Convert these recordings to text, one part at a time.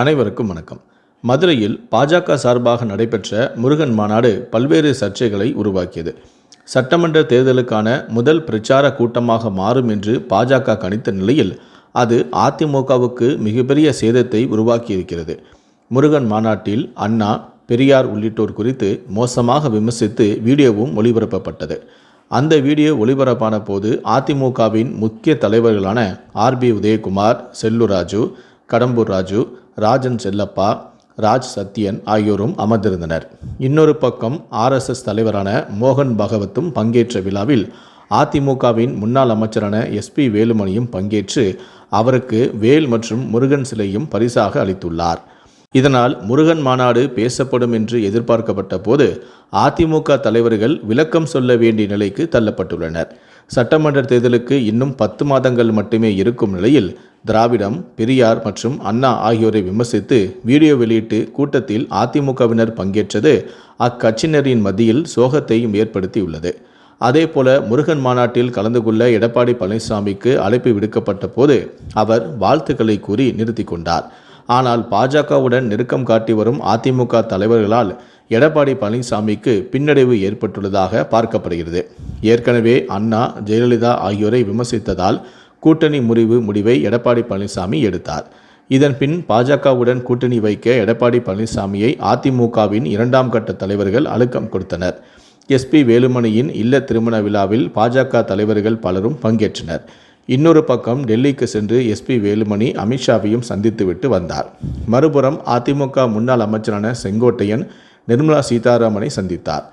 அனைவருக்கும் வணக்கம். மதுரையில் பாஜக சார்பாக நடைபெற்ற முருகன் மாநாடு பல்வேறு சர்ச்சைகளை உருவாக்கியது. சட்டமன்ற தேர்தலுக்கான முதல் பிரச்சார கூட்டமாக மாறும் என்று பாஜக கணித்த நிலையில் அது அதிமுகவுக்கு மிகப்பெரிய சேதத்தை உருவாக்கியிருக்கிறது. முருகன் மாநாட்டில் அண்ணா பெரியார் உள்ளிட்டோர் குறித்து மோசமாக விமர்சித்து வீடியோவும் ஒளிபரப்பப்பட்டது. அந்த வீடியோ ஒளிபரப்பான போது அதிமுகவின் முக்கிய தலைவர்களான ஆர்பி உதயகுமார் செல்லுராஜு கடம்பூர் ராஜு ராஜன் செல்லப்பா ராஜ் சத்யன் ஆகியோரும் அமர்ந்திருந்தனர். இன்னொரு பக்கம் ஆர்எஸ்எஸ் தலைவரான மோகன் பகவத்தும் பங்கேற்ற விழாவில் அதிமுகவின் முன்னாள் அமைச்சரான எஸ்பி வேலுமணியும் பங்கேற்று அவருக்கு வேல் மற்றும் முருகன் சிலையும் பரிசாக அளித்துள்ளார். இதனால் முருகன் மாநாடு பேசப்படும் என்று எதிர்பார்க்கப்பட்ட போது அதிமுக தலைவர்கள் விளக்கம் சொல்ல வேண்டிய நிலைக்கு தள்ளப்பட்டுள்ளனர். சட்டமன்ற தேர்தலுக்கு இன்னும் பத்து மாதங்கள் மட்டுமே இருக்கும் நிலையில் திராவிடம் பெரியார் மற்றும் அண்ணா ஆகியோரை விமர்சித்து வீடியோ வெளியிட்டு கூட்டத்தில் அதிமுகவினர் பங்கேற்றது அக்கட்சியினரின் மத்தியில் சோகத்தையும் ஏற்படுத்தியுள்ளது. அதேபோல முருகன் மாநாட்டில் கலந்து கொள்ள எடப்பாடி பழனிசாமிக்கு அழைப்பு விடுக்கப்பட்ட போது அவர் வாழ்த்துக்களை கூறி நிறுத்தி கொண்டார். ஆனால் பாஜகவுடன் நெருக்கம் காட்டி வரும் அதிமுக தலைவர்களால் எடப்பாடி பழனிசாமிக்கு பின்னடைவு ஏற்பட்டுள்ளதாக பார்க்கப்படுகிறது. ஏற்கனவே அண்ணா ஜெயலலிதா ஆகியோரை விமர்சித்ததால் கூட்டணி முறிவு முடிவை எடப்பாடி பழனிசாமி எடுத்தார். இதன் பின் பாஜகவுடன் கூட்டணி வைக்க எடப்பாடி பழனிசாமியை அதிமுகவின் இரண்டாம் கட்ட தலைவர்கள் அழுக்கம் கொடுத்தனர். எஸ்பி வேலுமணியின் இல்ல திருமண விழாவில் பாஜக தலைவர்கள் பலரும் பங்கேற்றனர். இன்னொரு பக்கம் டெல்லிக்கு சென்று எஸ்பி வேலுமணி அமித்ஷாவையும் சந்தித்துவிட்டு வந்தார். மறுபுறம் அதிமுக முன்னாள் அமைச்சரான செங்கோட்டையன் நிர்மலா சீதாராமனை சந்தித்தார்.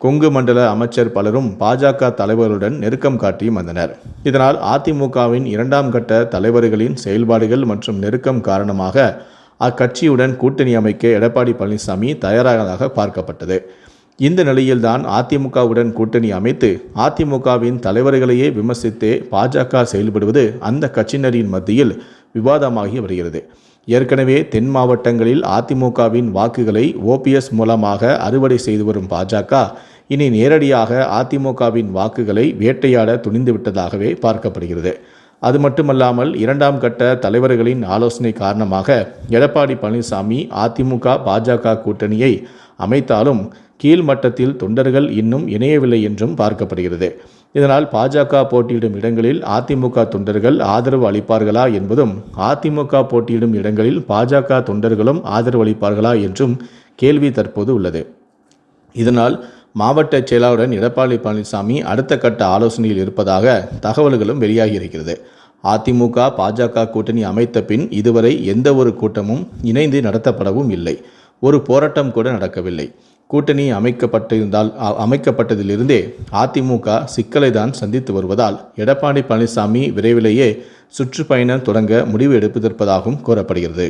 கொங்கு மண்டல அமைச்சர் பலரும் பாஜக தலைவர்களுடன் நெருக்கம் காட்டியும் வந்தனர். இதனால் அதிமுகவின் இரண்டாம் கட்ட தலைவர்களின் செயல்பாடுகள் மற்றும் நெருக்கம் காரணமாக அக்கட்சியுடன் கூட்டணி அமைக்க எடப்பாடி பழனிசாமி தயாரானதாக பார்க்கப்பட்டது. இந்த நிலையில்தான் அதிமுகவுடன் கூட்டணி அமைத்து அதிமுகவின் தலைவர்களையே விமர்சித்தே பாஜக செயல்படுவது அந்த கட்சியினரின் மத்தியில் விவாதமாகி வருகிறது. ஏற்கனவே தென் மாவட்டங்களில் அதிமுகவின் வாக்குகளை ஓபிஎஸ் மூலமாக அறுவடை செய்து வரும் பாஜக இனி நேரடியாக அதிமுகவின் வாக்குகளை வேட்டையாட துணிந்துவிட்டதாகவே பார்க்கப்படுகிறது. அது மட்டுமல்லாமல் இரண்டாம் கட்ட தலைவர்களின் ஆலோசனை காரணமாக எடப்பாடி பழனிசாமி அதிமுக பாஜக கூட்டணியை அமைத்தாலும் கீழ்மட்டத்தில் தொண்டர்கள் இன்னும் இணையவில்லை என்றும் பார்க்கப்படுகிறது. இதனால் பாஜக போட்டியிடும் இடங்களில் அதிமுக தொண்டர்கள் ஆதரவு அளிப்பார்களா என்பதும் அதிமுக போட்டியிடும் இடங்களில் பாஜக தொண்டர்களும் ஆதரவு அளிப்பார்களா என்றும் கேள்வி தற்போது உள்ளது. இதனால் மாவட்ட செயலாளருடன் எடப்பாடி பழனிசாமி அடுத்த கட்ட ஆலோசனையில் இருப்பதாக தகவல்களும் வெளியாகி இருக்கிறது அதிமுக பாஜக கூட்டணி அமைத்த பின் இதுவரை எந்த ஒரு கூட்டமும் இணைந்து நடத்தப்படவும் இல்லை. ஒரு போராட்டம் கூட நடக்கவில்லை. கூட்டணி அமைக்கப்பட்டிருந்தால் அமைக்கப்பட்டதிலிருந்தே அதிமுக சிக்கலை தான் சந்தித்து வருவதால் எடப்பாடி பழனிசாமி விரைவிலேயே சுற்றுப்பயணம் தொடங்க முடிவு எடுப்பதற்பதாகவும் கூறப்படுகிறது